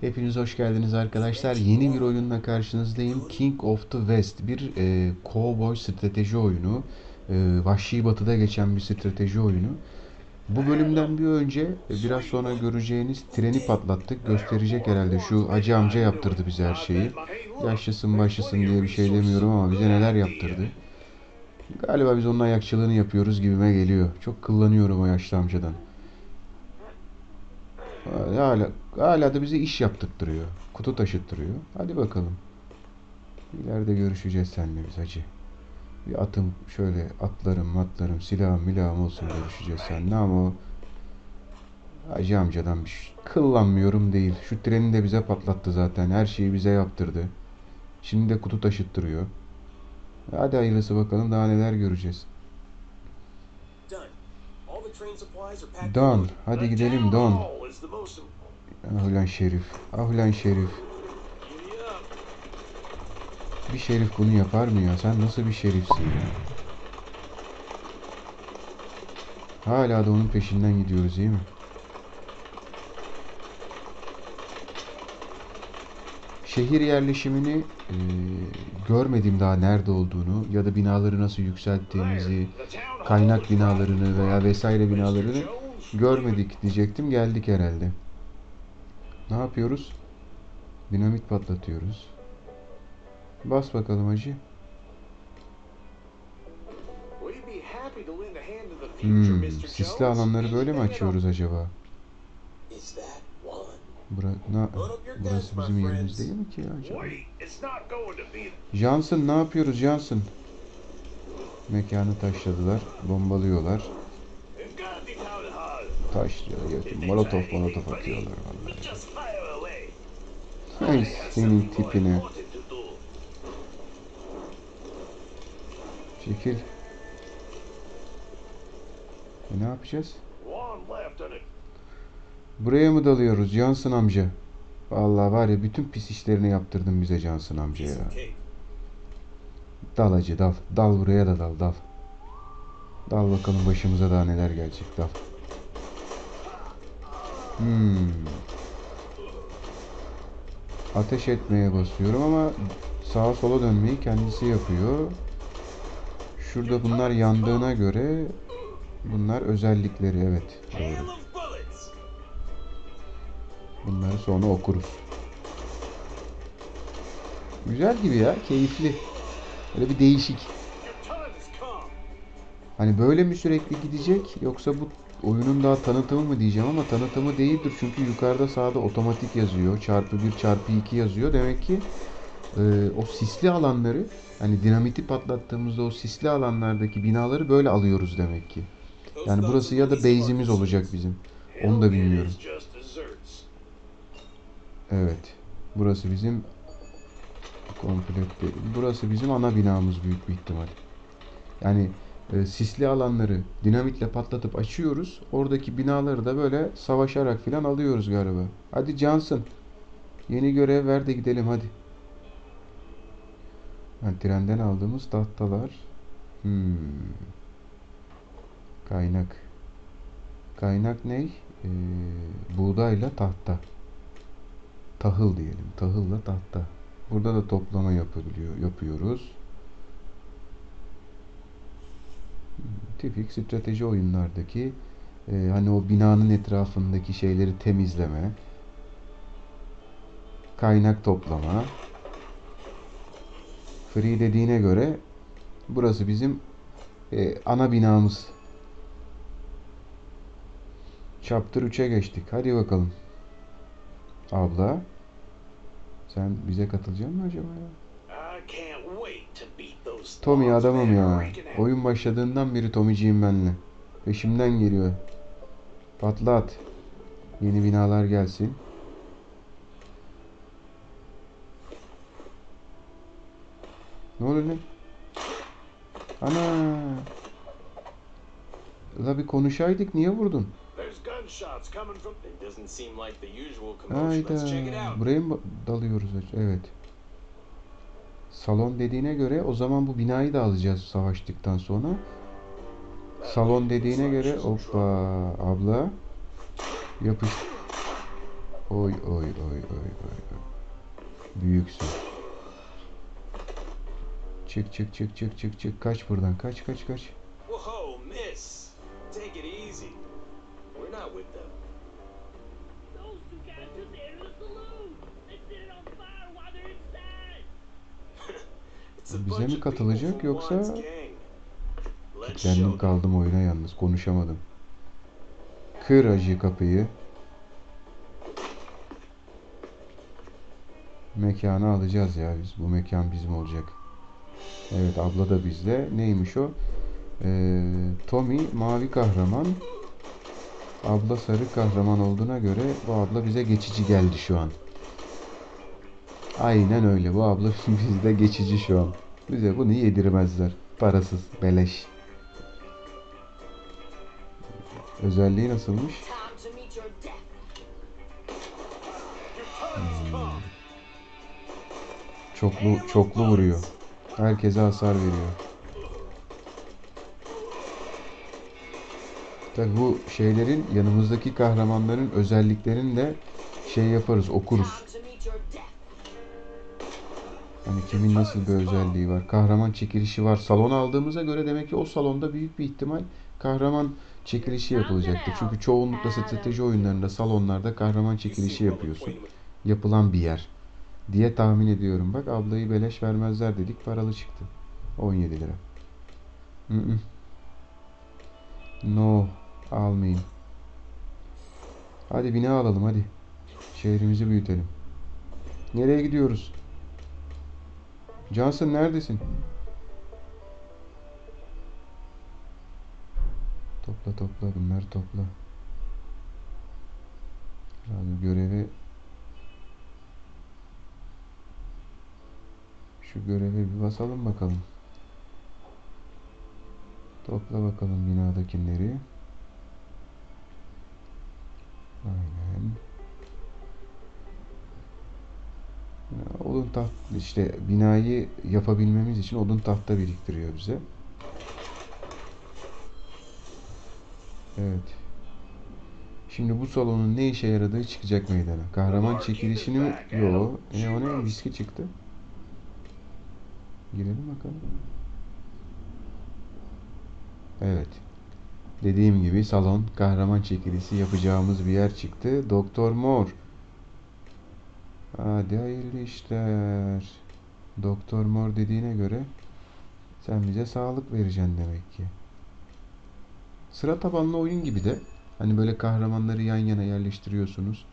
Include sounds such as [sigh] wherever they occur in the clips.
Hepiniz hoş geldiniz arkadaşlar. Yeni bir oyunla karşınızdayım. King of the West. Bir e, cowboy strateji oyunu. E, Vahşi Batı'da geçen bir strateji oyunu. Bu bölümden bir önce e, biraz sonra göreceğiniz treni patlattık. Gösterecek herhalde. Şu hacı amca yaptırdı bize her şeyi. Yaşlısın başlısın diye bir şey demiyorum ama bize neler yaptırdı. Galiba biz onun ayakçılığını yapıyoruz gibime geliyor. Çok kullanıyorum o yaşlı amcadan. Hala, hala da bize iş yaptırtırıyor. Kutu taşıttırıyor. Hadi bakalım. İleride görüşeceğiz seninle biz hacı. Bir atım şöyle atlarım atlarım silahım milahım olsun görüşeceğiz seninle ama o Hacı amcadan bir şey kıllanmıyorum değil. Şu treni de bize patlattı zaten. Her şeyi bize yaptırdı. Şimdi de kutu taşıttırıyor. Hadi hayırlısı bakalım daha neler göreceğiz. Don, hadi gidelim Don. Ah ulan Şerif, ah ulan Şerif. Bir şerif bunu yapar mı ya? Sen nasıl bir şerifsin ya? Hala da onun peşinden gidiyoruz değil mi? Şehir yerleşimini e, görmedim daha nerede olduğunu ya da binaları nasıl yükselttiğimizi, kaynak binalarını veya vesaire binalarını görmedik diyecektim. Geldik herhalde. Ne yapıyoruz? Dinamit patlatıyoruz. Bas bakalım hacı. Hmm, sisli alanları böyle mi açıyoruz acaba? Bura, na, burası bizim yerimiz değil mi ki acaba? Johnson ne yapıyoruz Johnson? Mekanı taşladılar, bombalıyorlar. Taşlıyor, yakın. Molotof molotof atıyorlar vallahi. Ay senin tipine. Çekil. E ne yapacağız? Buraya mı dalıyoruz Johnson amca? Vallahi var ya bütün pis işlerini yaptırdın bize Johnson amca ya. Dal acı dal. Dal buraya da dal dal. Dal bakalım başımıza daha neler gelecek dal. Hmm. Ateş etmeye basıyorum ama sağa sola dönmeyi kendisi yapıyor. Şurada bunlar yandığına göre bunlar özellikleri evet. Doğru. Bunları sonra okuruz. Güzel gibi ya, keyifli. Böyle bir değişik. Hani böyle mi sürekli gidecek yoksa bu oyunun daha tanıtımı mı diyeceğim ama tanıtımı değildir çünkü yukarıda sağda otomatik yazıyor. Çarpı 1 çarpı 2 yazıyor. Demek ki e, o sisli alanları hani dinamiti patlattığımızda o sisli alanlardaki binaları böyle alıyoruz demek ki. Yani burası ya da base'imiz olacak bizim. Onu da bilmiyorum. Evet. Burası bizim komplet değil. Burası bizim ana binamız büyük bir ihtimal. Yani e, sisli alanları dinamitle patlatıp açıyoruz. Oradaki binaları da böyle savaşarak filan alıyoruz galiba. Hadi Johnson. Yeni görev ver de gidelim hadi. Ha, trenden aldığımız tahtalar. Hmm. Kaynak. Kaynak ne? Ee, buğdayla tahta. Tahıl diyelim. Tahılla tahta. Burada da toplama yapabiliyor, yapıyoruz. Tipik strateji oyunlardaki e, hani o binanın etrafındaki şeyleri temizleme, kaynak toplama. Free dediğine göre burası bizim e, ana binamız. Chapter 3'e geçtik. Hadi bakalım. Abla. Sen bize katılacak mısın acaba ya? Tommy adamım ya. Oyun başladığından beri Tommy'ciyim benle. Peşimden geliyor. Patlat. Yeni binalar gelsin. Ne oluyor lan? Ana. La bir konuşaydık niye vurdun? Hayda. Buraya mı dalıyoruz? Evet. Salon dediğine göre o zaman bu binayı da alacağız savaştıktan sonra. Salon dediğine göre hoppa abla yapış Oy oy oy oy oy. Büyüksün. Çık çık çık çık çık çık. Kaç buradan. Kaç kaç kaç. Katılacak yoksa- Kendim kaldım oyuna yalnız. Konuşamadım. Kır acı kapıyı. Mekanı alacağız ya biz. Bu mekan bizim olacak. Evet abla da bizde. Neymiş o? Ee, Tommy mavi kahraman. Abla sarı kahraman olduğuna göre bu abla bize geçici geldi şu an. Aynen öyle. Bu abla [laughs] bizde geçici şu an. Bize bunu yedirmezler. Parasız, beleş. Özelliği nasılmış? Death. Çoklu çoklu vuruyor. Herkese hasar veriyor. Tabi bu şeylerin yanımızdaki kahramanların özelliklerini de şey yaparız, okuruz. Hani kimin nasıl bir özelliği var. Kahraman çekilişi var. Salon aldığımıza göre demek ki o salonda büyük bir ihtimal kahraman çekilişi yapılacaktır. Çünkü çoğunlukla strateji oyunlarında, salonlarda kahraman çekilişi yapıyorsun. Yapılan bir yer. Diye tahmin ediyorum. Bak ablayı beleş vermezler dedik. Paralı çıktı. 17 lira. No. Almayayım. Hadi bina alalım hadi. Şehrimizi büyütelim. Nereye gidiyoruz? Johnson neredesin? Topla topla bunları topla. Hadi görevi Şu görevi bir basalım bakalım. Topla bakalım binadakileri. Odun taht işte binayı yapabilmemiz için odun tahta biriktiriyor bize. Evet. Şimdi bu salonun ne işe yaradığı çıkacak meydana. Kahraman çekilişini mi? Yo. E o ne? Viski çıktı. Girelim bakalım. Evet. Dediğim gibi salon kahraman çekilişi yapacağımız bir yer çıktı. Doktor Mor. Hadi hayırlı işler. Doktor Mor dediğine göre sen bize sağlık vereceksin demek ki. Sıra tabanlı oyun gibi de hani böyle kahramanları yan yana yerleştiriyorsunuz.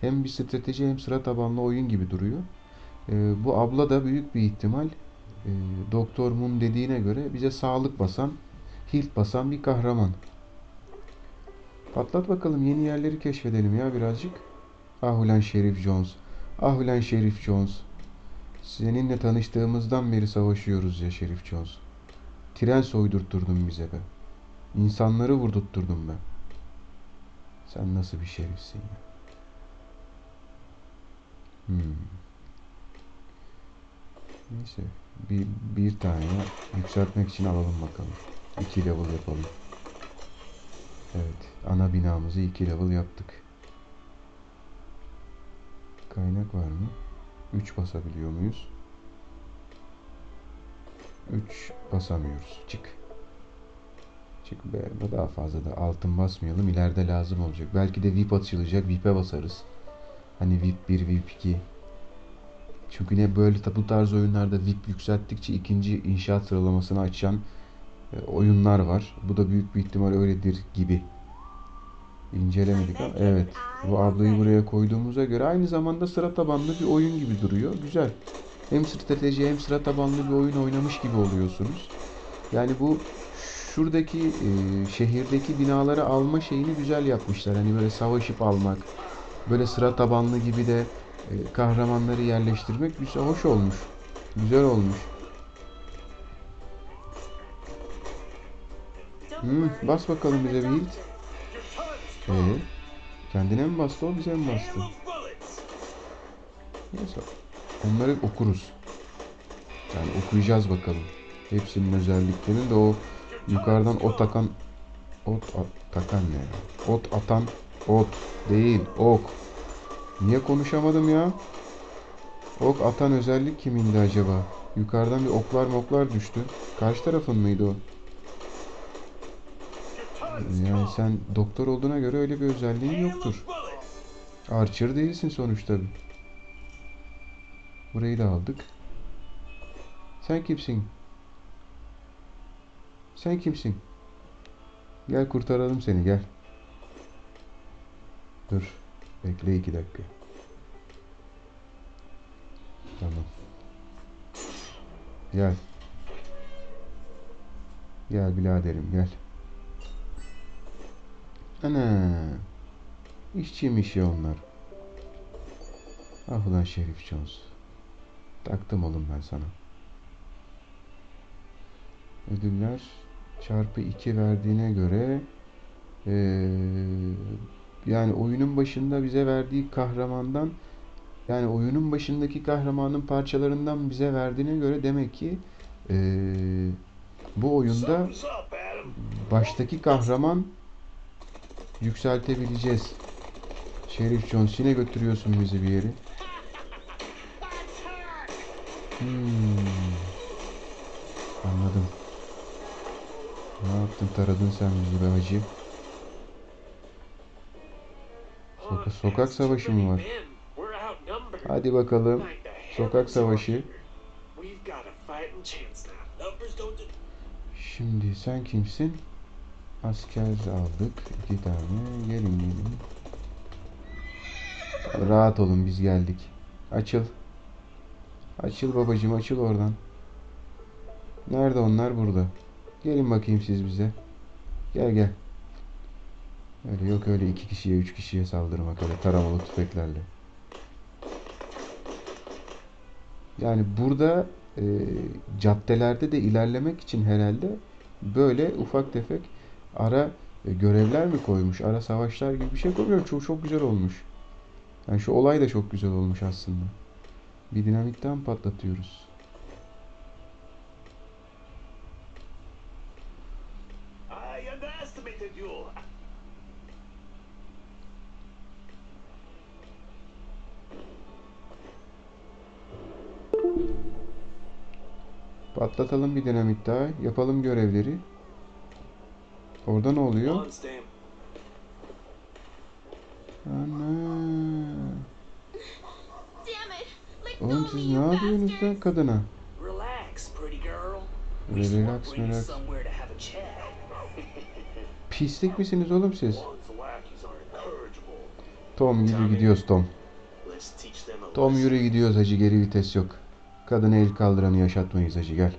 Hem bir strateji hem sıra tabanlı oyun gibi duruyor. Ee, bu abla da büyük bir ihtimal e, Doktor Moon dediğine göre bize sağlık basan, hilt basan bir kahraman. Patlat bakalım yeni yerleri keşfedelim ya birazcık. Ah ulan Şerif Jones. Ah Şerif Jones. Seninle tanıştığımızdan beri savaşıyoruz ya Şerif Jones. Tren soydurtturdun bize be. İnsanları vurdurtturdun be. Sen nasıl bir şerifsin ya? Hmm. Neyse. Bir, bir tane yükseltmek için alalım bakalım. 2 level yapalım. Evet. Ana binamızı 2 level yaptık. Kaynak var mı? 3 basabiliyor muyuz? 3 basamıyoruz. Çık. Çık be. Daha fazla da altın basmayalım. İleride lazım olacak. Belki de VIP açılacak. VIP'e basarız. Hani VIP 1, VIP 2. Çünkü ne böyle bu tarz oyunlarda VIP yükselttikçe ikinci inşaat sıralamasını açan e, oyunlar var. Bu da büyük bir ihtimal öyledir gibi. İncelemedik ama evet. Bu ablayı buraya koyduğumuza göre aynı zamanda sıra tabanlı bir oyun gibi duruyor. Güzel. Hem strateji hem sıra tabanlı bir oyun oynamış gibi oluyorsunuz. Yani bu şuradaki e, şehirdeki binaları alma şeyini güzel yapmışlar. Hani böyle savaşıp almak, böyle sıra tabanlı gibi de e, kahramanları yerleştirmek güzel, hoş olmuş. Güzel olmuş. Hmm, bas bakalım bize bir hit. Come. kendine mi bastı o bize mi bastı? Neyse. Onları okuruz. Yani okuyacağız bakalım. Hepsinin özelliklerini de o yukarıdan ot takan ot at, takan ne ya? Ot atan ot değil ok. Niye konuşamadım ya? Ok atan özellik kimindi acaba? Yukarıdan bir oklar moklar düştü. Karşı tarafın mıydı o? Yani sen doktor olduğuna göre öyle bir özelliğin yoktur. Archer değilsin sonuçta. Burayı da aldık. Sen kimsin? Sen kimsin? Gel kurtaralım seni gel. Dur. Bekle iki dakika. Tamam. Gel. Gel biraderim gel. Ana. İşçiymiş ya onlar. Ah ulan Şerif Jones. Taktım oğlum ben sana. Ödüller çarpı 2 verdiğine göre eee, yani oyunun başında bize verdiği kahramandan yani oyunun başındaki kahramanın parçalarından bize verdiğine göre demek ki eee, bu oyunda baştaki kahraman yükseltebileceğiz. Şerif Jones yine götürüyorsun bizi bir yere. Hmm. Anladım. Ne yaptın taradın sen bizi be hacı? Soka- sokak savaşı mı var? Hadi bakalım. Sokak savaşı. Şimdi sen kimsin? Asker aldık. iki tane. Gelin gelin. Rahat olun biz geldik. Açıl. Açıl babacığım açıl oradan. Nerede onlar? Burada. Gelin bakayım siz bize. Gel gel. Öyle yok öyle iki kişiye üç kişiye saldırmak öyle taramalı tüfeklerle. Yani burada e, caddelerde de ilerlemek için herhalde böyle ufak tefek ara e, görevler mi koymuş? Ara savaşlar gibi bir şey koymuyor. Çok çok güzel olmuş. Yani şu olay da çok güzel olmuş aslında. Bir dinamitten patlatıyoruz. Patlatalım bir dinamit daha. Yapalım görevleri. Orada ne oluyor? Ana. Oğlum siz ne yapıyorsunuz lan kadına? Relax, pretty girl. Relax. Pislik misiniz oğlum siz? Tom yürü gidiyoruz Tom. Tom yürü gidiyoruz hacı geri vites yok. Kadına el kaldıranı yaşatmayız hacı gel.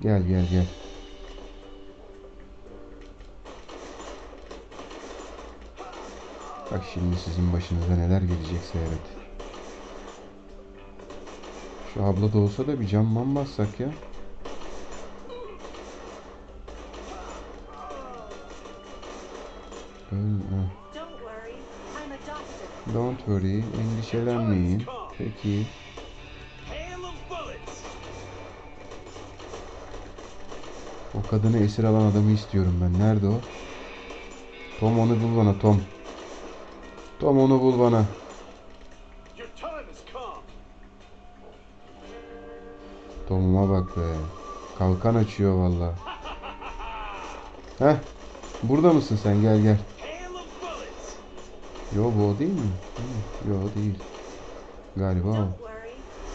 Gel gel gel. Bak şimdi sizin başınıza neler gelecek seyret. Şu abla da olsa da bir camman bassak ya. Don't worry, I'm a doctor. Don't worry, endişelenmeyin. Peki. O kadını esir alan adamı istiyorum ben. Nerede o? Tom onu bul bana Tom. Tom onu bul bana. Tom'uma bak be. Kalkan açıyor valla. [laughs] Heh. Burada mısın sen? Gel gel. Yo bu o değil mi? Yo değil. Galiba o. Don't worry,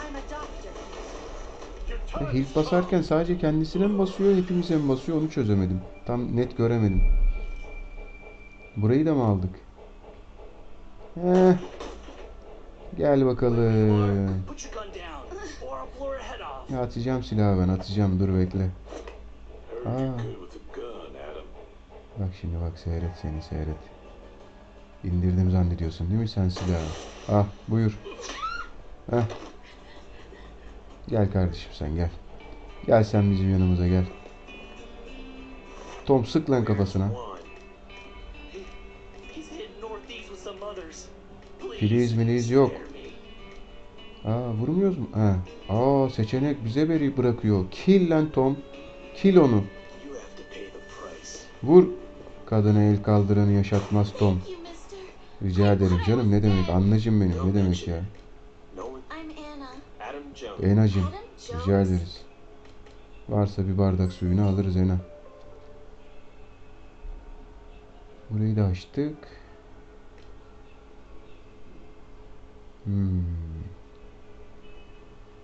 I'm a doctor. Your E, has basarken sadece kendisine mi basıyor, hepimize mi basıyor onu çözemedim. Tam net göremedim. Burayı da mı aldık? Heh. Gel bakalım. Ya atacağım silahı ben atacağım dur bekle. Heard you're good with a gun, Adam. Bak şimdi bak seyret seni seyret. İndirdim zannediyorsun değil mi sen silahı? Ah buyur. Heh. Gel kardeşim sen gel. Gel sen bizim yanımıza gel. Tom sık lan kafasına. Filiz miliz yok. Aa vurmuyoruz mu? Ha. Aa seçenek bize veri bırakıyor. Kill lan Tom. Kill onu. Vur. Kadına el kaldıranı yaşatmaz Tom. Rica ederim canım ne demek anneciğim benim ne demek ya. Jones. rica ederiz. Varsa bir bardak suyunu alırız Ena. Burayı da açtık. Hmm.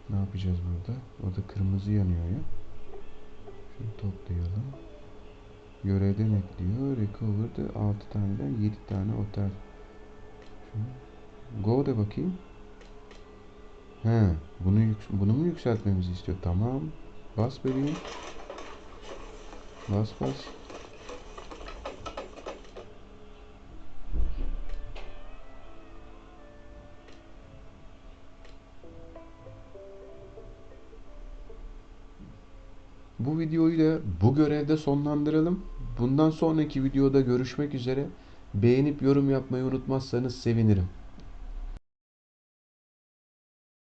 Ne yapacağız burada? Orada kırmızı yanıyor ya. Şunu toplayalım. Görevden ekliyor. Recovered 6 taneden 7 tane otel. Şunu. Go de bakayım. He, bunu bunu mu yükseltmemizi istiyor? Tamam. Bas bebeğim. Bas bas. Bu videoyu da bu görevde sonlandıralım. Bundan sonraki videoda görüşmek üzere. Beğenip yorum yapmayı unutmazsanız sevinirim.